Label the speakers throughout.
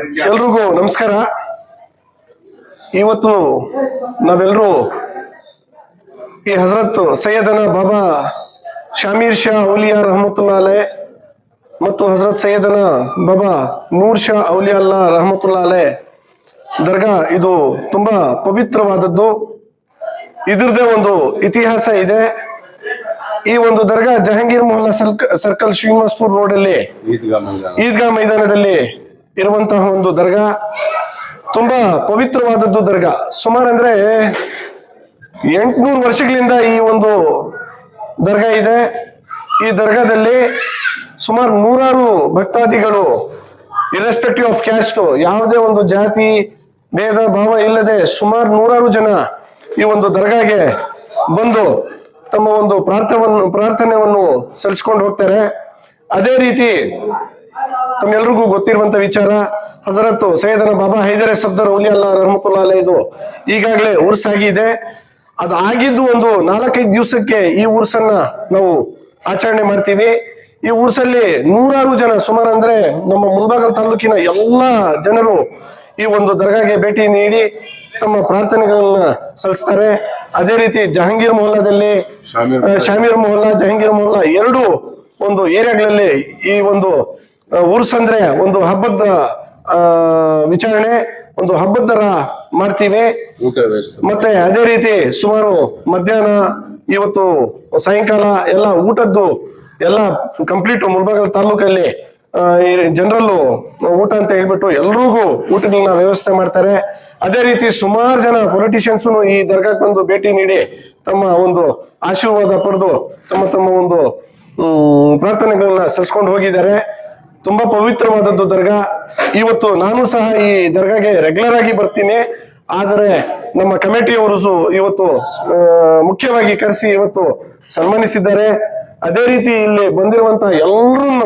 Speaker 1: ಎಲ್ರಿಗೂ ನಮಸ್ಕಾರ. ಇವತ್ತು ನಾವೆಲ್ಲರೂ ಈ ಹಜರತ್ ಸೈಯದನ ಬಾಬಾ ಶಾಮೀರ್ ಶಾ ಔಲಿಯಾ ರಹಮತುಲ್ಲಾ ಅಲೈ ಮತ್ತು ಹಜರತ್ ಸೈಯದನ ಬಾಬಾ ನೂರ್ ಶಾ ಔಲಿಯಾ ಅಲ್ಲಾ ರಹಮತುಲ್ಲಾ ಅಲೈ ದರ್ಗಾ ಇದು ತುಂಬಾ ಪವಿತ್ರವಾದದ್ದು. ಇದ್ರದೇ ಒಂದು ಇತಿಹಾಸ ಇದೆ. ಈ ಒಂದು ದರ್ಗಾ ಜಹಾಂಗೀರ್ ಮೊಹಲ್ಲಾ ಸರ್ಕ ಸರ್ಕಲ್ ಶ್ರೀನಿವಾಸ್ಪುರ್ ರೋಡ್ ಅಲ್ಲಿ ಈದ್ಗಾ ಮೈದಾನದಲ್ಲಿ ಇರುವಂತಹ ಒಂದು ದರ್ಗಾ ತುಂಬಾ ಪವಿತ್ರವಾದದ್ದು ದರ್ಗಾ. ಸುಮಾರು ಅಂದ್ರೆ ಎಂಟ್ನೂರು ವರ್ಷಗಳಿಂದ ಈ ಒಂದು ದರ್ಗಾ ಇದೆ. ಈ ದರ್ಗಾದಲ್ಲಿ ಸುಮಾರು ನೂರಾರು ಭಕ್ತಾದಿಗಳು ಇರೆಸ್ಪೆಕ್ಟಿವ್ ಆಫ್ ಕ್ಯಾಸ್ಟ್ ಯಾವುದೇ ಒಂದು ಜಾತಿ, ಭೇದ, ಭಾವ ಇಲ್ಲದೆ ಸುಮಾರು ನೂರಾರು ಜನ ಈ ಒಂದು ದರ್ಗಾಗೆ ಬಂದು ತಮ್ಮ ಒಂದು ಪ್ರಾರ್ಥವನ್ನು ಪ್ರಾರ್ಥನೆಯನ್ನು ಸಲ್ಲಿಸ್ಕೊಂಡು ಹೋಗ್ತಾರೆ. ಅದೇ ರೀತಿ ತಮ್ಮೆಲ್ರಿಗೂ ಗೊತ್ತಿರುವಂತ ವಿಚಾರ ಹಜರತ್ ಸೈಯದನ ಬಾಬಾ ಹೈದರ ಸಬ್ದರ್ ಉಲಿ ಅಲ್ಲಾ ರಹಮತುಲ್ಲಾ ಇದು. ಈಗಾಗಲೇ ಉರ್ಸಾಗಿದೆ ಅದು ಆಗಿದ್ದು ಒಂದು ನಾಲ್ಕೈದು ದಿವಸಕ್ಕೆ ಈ ಉರ್ಸನ್ನ ನಾವು ಆಚರಣೆ ಮಾಡ್ತೀವಿ. ಈ ಉರ್ಸಲ್ಲಿ ನೂರಾರು ಜನ ಸುಮಾರು ಅಂದ್ರೆ ನಮ್ಮ ಮುಲ್ಬಾಗಲ್ ತಾಲೂಕಿನ ಎಲ್ಲಾ ಜನರು ಈ ಒಂದು ದರ್ಗಾಗೆ ಭೇಟಿ ನೀಡಿ ತಮ್ಮ ಪ್ರಾರ್ಥನೆಗಳನ್ನ ಸಲ್ಲಿಸ್ತಾರೆ. ಅದೇ ರೀತಿ ಜಹಾಂಗೀರ್ ಮೊಹಲ್ಲಾದಲ್ಲಿ
Speaker 2: ಶಾಮೀರ್
Speaker 1: ಮೊಹಲ್ಲಾ ಜಹಾಂಗೀರ್ ಮೊಹಲ್ಲಾ ಎರಡು ಒಂದು ಏರಿಯಾಗಳಲ್ಲಿ ಈ ಒಂದು ಅಂದ್ರೆ ಒಂದು ಹಬ್ಬದ ಆ, ವಿಚಾರಣೆ ಒಂದು ಹಬ್ಬದ ತರ ಮಾಡ್ತೀವಿ ಮತ್ತೆ ಅದೇ ರೀತಿ ಸುಮಾರು ಮಧ್ಯಾಹ್ನ ಇವತ್ತು ಸಾಯಂಕಾಲ ಎಲ್ಲ ಊಟದ್ದು ಎಲ್ಲ ಕಂಪ್ಲೀಟ್ ಮುಲ್ಬಾಗಲ್ ತಾಲೂಕಲ್ಲಿ ಜನರಲ್ಲು ಊಟ ಅಂತ ಹೇಳ್ಬಿಟ್ಟು ಎಲ್ರಿಗೂ ಊಟಗಳನ್ನ ವ್ಯವಸ್ಥೆ ಮಾಡ್ತಾರೆ. ಅದೇ ರೀತಿ ಸುಮಾರು ಜನ ಪೊಲಿಟಿಷಿಯನ್ಸ್ ಈ ದರ್ಗಾಕ್ಕೆ ಬಂದು ಭೇಟಿ ನೀಡಿ ತಮ್ಮ ಒಂದು ಆಶೀರ್ವಾದ ಪಡೆದು ತಮ್ಮ ತಮ್ಮ ಒಂದು ಪ್ರಾರ್ಥನೆಗಳನ್ನ ಸಲ್ಲಿಸ್ಕೊಂಡು ಹೋಗಿದ್ದಾರೆ. ತುಂಬಾ ಪವಿತ್ರವಾದದ್ದು ದರ್ಗಾ. ಇವತ್ತು ನಾನು ಸಹ ಈ ದರ್ಗಾಗೆ ರೆಗ್ಯುಲರ್ ಆಗಿ ಬರ್ತೀನಿ. ಆದರೆ ನಮ್ಮ ಕಮಿಟಿಯವರು ಇವತ್ತು ಮುಖ್ಯವಾಗಿ ಕರೆಸಿ ಇವತ್ತು ಸನ್ಮಾನಿಸಿದ್ದಾರೆ. ಅದೇ ರೀತಿ ಇಲ್ಲಿ ಬಂದಿರುವಂತಹ ಎಲ್ಲರನ್ನ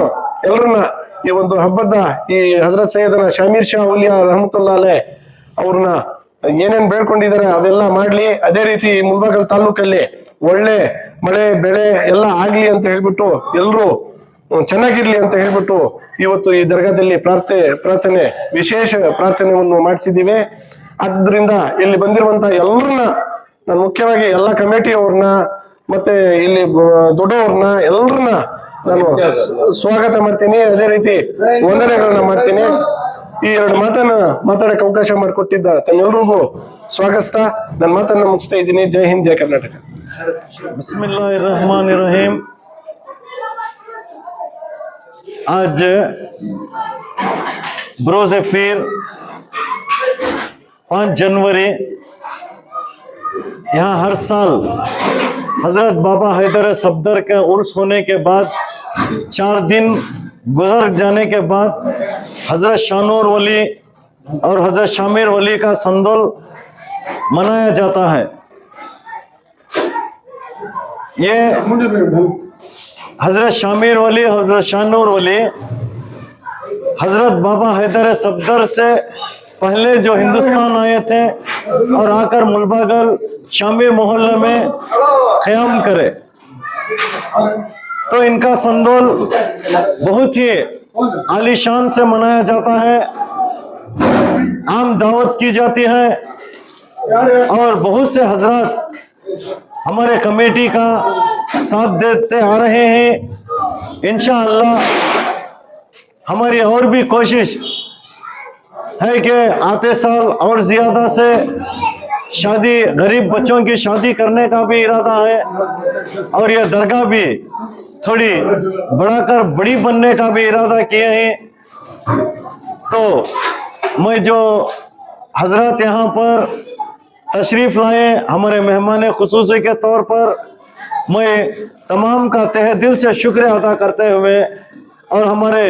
Speaker 1: ಎಲ್ಲರನ್ನ ಈ ಒಂದು ಹಬ್ಬದ ಈ ಹಜರತ್ ಸೈಯದನ ಶಾಮೀರ್ ಶಾ ಉಲಿಯಾ ರಹಮತುಲ್ಲಾಲೆ ಅವ್ರನ್ನ ಏನೇನ್ ಬೇಡ್ಕೊಂಡಿದ್ದಾರೆ ಅವೆಲ್ಲ ಮಾಡ್ಲಿ. ಅದೇ ರೀತಿ ಮುಲ್ಬಾಗಲ್ ತಾಲೂಕಲ್ಲಿ ಒಳ್ಳೆ ಮಳೆ, ಬೆಳೆ ಎಲ್ಲ ಆಗ್ಲಿ ಅಂತ ಹೇಳ್ಬಿಟ್ಟು ಎಲ್ರು ಚೆನ್ನಾಗಿರ್ಲಿ ಅಂತ ಹೇಳ್ಬಿಟ್ಟು ಇವತ್ತು ಈ ದರ್ಗಾದಲ್ಲಿ ಪ್ರಾರ್ಥನೆ ಪ್ರಾರ್ಥನೆ, ವಿಶೇಷ ಪ್ರಾರ್ಥನೆಯನ್ನು ಮಾಡಿಸಿದ್ದೀವಿ. ಆದ್ರಿಂದ ಇಲ್ಲಿ ಬಂದಿರುವಂತಹ ಎಲ್ಲರನ್ನ ನಾನು ಮುಖ್ಯವಾಗಿ ಎಲ್ಲ ಕಮಿಟಿಯವ್ರನ್ನ ಮತ್ತೆ ಇಲ್ಲಿ ದೊಡ್ಡವ್ರನ್ನ ಎಲ್ಲರನ್ನ ನಾನು ಸ್ವಾಗತ ಮಾಡ್ತೀನಿ. ಅದೇ ರೀತಿ ವಂದನೆಗಳನ್ನ ಮಾಡ್ತೀನಿ. ಈ ಎರಡು ಮಾತನ್ನ ಮಾತಾಡಕ್ಕೆ ಅವಕಾಶ ಮಾಡಿಕೊಟ್ಟಿದ್ದ ತನ್ನೆಲ್ರಿಗೂ ಸ್ವಾಗತಿಸ್ತಾ ನನ್ನ ಮಾತನ್ನ ಮುಗಿಸ್ತಾ ಇದ್ದೀನಿ. ಜೈ ಹಿಂದ್, ಜೈ ಕರ್ನಾಟಕ.
Speaker 3: آج بروز پیر پانچ جنوری، یہاں ہر سال حضرت بابا حیدر صفدر کے عرس ہونے کے بعد، چار دن گزر جانے کے بعد، حضرت شانور ولی اور حضرت شامیر ولی کا سندول منایا جاتا ہے۔ یہ حضرت شامیر والے حضرت شانور والے حضرت بابا حیدر صفدر سے پہلے جو ہندوستان آئے تھے اور آ کر ملباگل شامیر محلہ میں قیام کرے۔ تو ان کا سندول بہت ہی عالی شان سے منایا جاتا ہے۔ عام دعوت کی جاتی ہے۔ اور بہت سے حضرات ہمارے کمیٹی کا ساتھ دیتے آ رہے ہیں۔ انشاءاللہ ہماری اور بھی کوشش ہے کہ آتے سال اور زیادہ سے شادی، غریب بچوں کی شادی کرنے کا بھی ارادہ ہے اور یہ درگاہ بھی تھوڑی بڑھا کر بڑی بننے کا بھی ارادہ کیے ہیں۔ تو میں جو حضرات یہاں پر تشریف لائے ہمارے مہمان خصوصی کے طور پر میں تمام کا تہ دل سے شکریہ ادا کرتے ہوئے اور ہمارے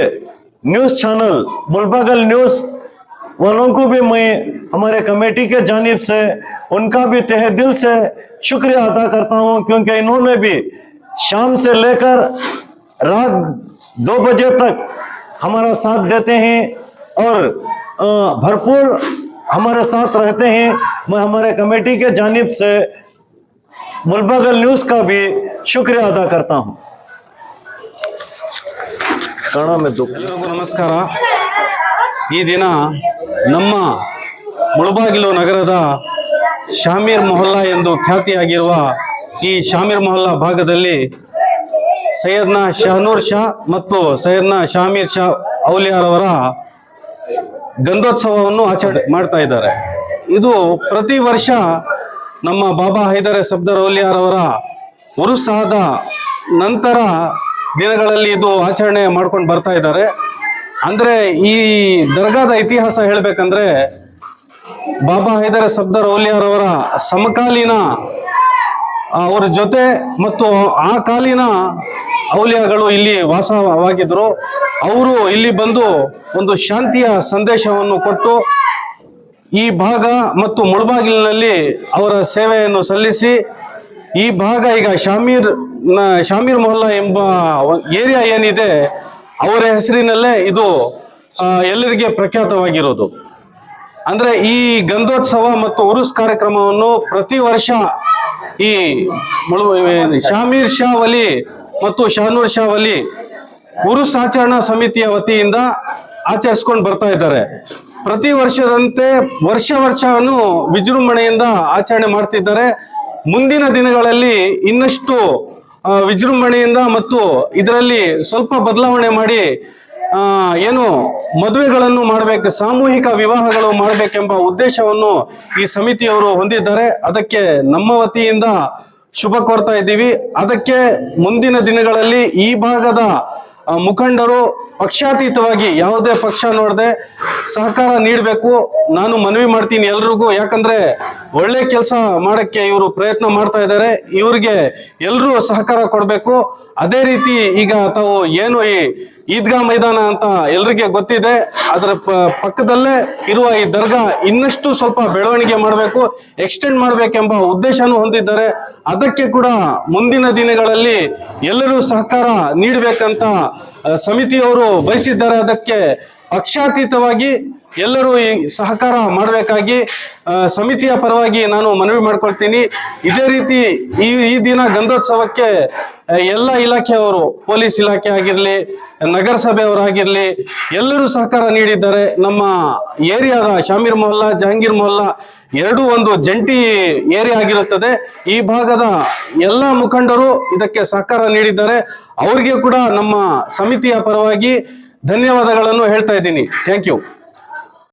Speaker 3: نیوز چینل بلباگل نیوز والوں کو بھی میں ہمارے کمیٹی کے جانب سے ان کا بھی تہ دل سے شکریہ ادا کرتا ہوں، کیونکہ انہوں نے بھی شام سے لے کر رات دو بجے تک ہمارا ساتھ دیتے ہیں اور بھرپور ہمارے ساتھ رہتے ہیں۔ میں ہمارے کمیٹی کے جانب سے मुलबगल ನ್ಯೂಸ್ का भी शुक्रिया अदा करता हूं ಕನ್ನಡ ಮೆದ್ದು
Speaker 4: ಎಲ್ಲರಿಗೂ ನಮಸ್ಕಾರ
Speaker 2: ಈ ದಿನ ನಮ್ಮ ಮುಳಬಾಗಿಲು ನಗರದ ಶಾಮೀರ್ ಮೊಹಲ್ಲಾ ಎಂದು ಖ್ಯಾತಿಯಾಗಿರುವ ಈ ಶಾಮೀರ್ ಮೊಹಲ್ಲಾ ಭಾಗದಲ್ಲಿ ಸೈಯದ್ನ ಶಹನೂರ್ ಶಾ ಮತ್ತು ಸೈಯದ್ನ ಶಾಮೀರ್ ಶಾ ಔಲಿಯಾರವರ ಗಂಧೋತ್ಸವವನ್ನು ಆಚರಣೆ ಮಾಡ್ತಾ ಇದ್ದಾರೆ. ಇದು ಪ್ರತಿ ವರ್ಷ ನಮ್ಮ ಬಾಬಾ ಹೈದರ ಔಲಿಯಾರವರ ಉರುಸಾದ ನಂತರ ದಿನಗಳಲ್ಲಿ ಇದು ಆಚರಣೆ ಮಾಡ್ಕೊಂಡು ಬರ್ತಾ ಇದ್ದಾರೆ. ಅಂದ್ರೆ ಈ ದರ್ಗಾದ ಇತಿಹಾಸ ಹೇಳಬೇಕಂದ್ರೆ ಬಾಬಾ ಹೈದರ ಸಬ್ದರ್ ಅವರ ಸಮಕಾಲೀನ ಅವರ ಜೊತೆ ಮತ್ತು ಆ ಕಾಲಿನ ಔಲಿಯಾಗಳು ಇಲ್ಲಿ ವಾಸವಾಗಿದ್ದರು ಅವರು ಇಲ್ಲಿ ಬಂದು ಒಂದು ಶಾಂತಿಯ ಸಂದೇಶವನ್ನು ಕೊಟ್ಟು ಈ ಭಾಗ ಮತ್ತು ಮುಳಬಾಗಿಲಿನಲ್ಲಿ ಅವರ ಸೇವೆಯನ್ನು ಸಲ್ಲಿಸಿ, ಈ ಭಾಗ ಈಗ ಶಾಮೀರ್ ಶಾಮೀರ್ ಮೊಹಲ್ಲಾ ಎಂಬ ಏರಿಯಾ ಏನಿದೆ, ಅವರ ಹೆಸರಿನಲ್ಲೇ ಇದು ಎಲ್ಲರಿಗೆ ಪ್ರಖ್ಯಾತವಾಗಿರೋದು. ಅಂದರೆ ಈ ಗಂಧೋತ್ಸವ ಮತ್ತು ಉರುಸ್ ಕಾರ್ಯಕ್ರಮವನ್ನು ಪ್ರತಿ ವರ್ಷ ಈ ಶಾಮೀರ್ ಶಾ ವಲಿ ಮತ್ತು ಶಾನೂರ್ ಶಾ ವಲಿ ಉರುಸ್ ಆಚರಣಾ ಸಮಿತಿಯ ವತಿಯಿಂದ ಆಚರಿಸ್ಕೊಂಡು ಬರ್ತಾ ಇದ್ದಾರೆ. ಪ್ರತಿ ವರ್ಷದಂತೆ ವರ್ಷ ವರ್ಷವನ್ನು ವಿಜೃಂಭಣೆಯಿಂದ ಆಚರಣೆ ಮಾಡ್ತಿದ್ದಾರೆ. ಮುಂದಿನ ದಿನಗಳಲ್ಲಿ ಇನ್ನಷ್ಟು ವಿಜೃಂಭಣೆಯಿಂದ ಮತ್ತು ಇದರಲ್ಲಿ ಸ್ವಲ್ಪ ಬದಲಾವಣೆ ಮಾಡಿ ಏನು ಮದುವೆಗಳನ್ನು ಮಾಡಬೇಕು, ಸಾಮೂಹಿಕ ವಿವಾಹಗಳು ಮಾಡಬೇಕೆಂಬ ಉದ್ದೇಶವನ್ನು ಈ ಸಮಿತಿಯವರು ಹೊಂದಿದ್ದಾರೆ. ಅದಕ್ಕೆ ನಮ್ಮ ವತಿಯಿಂದ ಶುಭ ಕೋರ್ತಾ ಇದ್ದೀವಿ. ಅದಕ್ಕೆ ಮುಂದಿನ ದಿನಗಳಲ್ಲಿ ಈ ಭಾಗದ ಮುಖಂಡರು ಪಕ್ಷಾತೀತವಾಗಿ ಯಾವುದೇ ಪಕ್ಷ ನೋಡದೆ ಸಹಕಾರ ನೀಡಬೇಕು. ನಾನು ಮನವಿ ಮಾಡ್ತೀನಿ ಎಲ್ರಿಗೂ. ಯಾಕಂದ್ರೆ ಒಳ್ಳೆ ಕೆಲಸ ಮಾಡಕ್ಕೆ ಇವರು ಪ್ರಯತ್ನ ಮಾಡ್ತಾ ಇದ್ದಾರೆ. ಇವ್ರಿಗೆ ಎಲ್ಲರೂ ಸಹಕಾರ ಕೊಡಬೇಕು. ಅದೇ ರೀತಿ ಈಗ ತಾವು ಏನು ಈ ಈದ್ಗಾ ಮೈದಾನ ಅಂತ ಎಲ್ರಿಗೆ ಗೊತ್ತಿದೆ. ಅದರ ಪಕ್ಕದಲ್ಲೇ ಇರುವ ಈ ದರ್ಗಾ ಇನ್ನಷ್ಟು ಸ್ವಲ್ಪ ಬೆಳವಣಿಗೆ ಮಾಡಬೇಕು ಎಕ್ಸ್ಟೆಂಡ್ ಮಾಡಬೇಕೆಂಬ ಉದ್ದೇಶನೂ ಹೊಂದಿದ್ದಾರೆ. ಅದಕ್ಕೆ ಕೂಡ ಮುಂದಿನ ದಿನಗಳಲ್ಲಿ ಎಲ್ಲರೂ ಸಹಕಾರ ನೀಡಬೇಕಂತ ಸಮಿತಿಯವರು ಬಯಸಿದ್ದಾರೆ. ಅದಕ್ಕೆ ಪಕ್ಷಾತೀತವಾಗಿ ಎಲ್ಲರೂ ಈ ಸಹಕಾರ ಮಾಡಬೇಕಾಗಿ ಸಮಿತಿಯ ಪರವಾಗಿ ನಾನು ಮನವಿ ಮಾಡ್ಕೊಳ್ತೀನಿ. ಇದೇ ರೀತಿ ಈ ಈ ದಿನ ಗಂಧೋತ್ಸವಕ್ಕೆ ಎಲ್ಲ ಇಲಾಖೆಯವರು, ಪೊಲೀಸ್ ಇಲಾಖೆ ಆಗಿರಲಿ ನಗರಸಭೆಯವರಾಗಿರಲಿ ಎಲ್ಲರೂ ಸಹಕಾರ ನೀಡಿದ್ದಾರೆ. ನಮ್ಮ ಏರಿಯಾದ ಶಾಮೀರ್ ಮೊಹಲ್ಲಾ, ಜಹಾಂಗೀರ್ ಮೊಹಲ್ಲಾ, ಎರಡೂ ಒಂದು ಜಂಟಿ ಏರಿಯಾ ಆಗಿರುತ್ತದೆ. ಈ ಭಾಗದ ಎಲ್ಲ ಮುಖಂಡರು ಇದಕ್ಕೆ ಸಹಕಾರ ನೀಡಿದ್ದಾರೆ. ಅವ್ರಿಗೆ ಕೂಡ ನಮ್ಮ ಸಮಿತಿಯ ಪರವಾಗಿ ಧನ್ಯವಾದಗಳನ್ನು ಹೇಳ್ತಾ ಇದ್ದೀನಿ. Thank you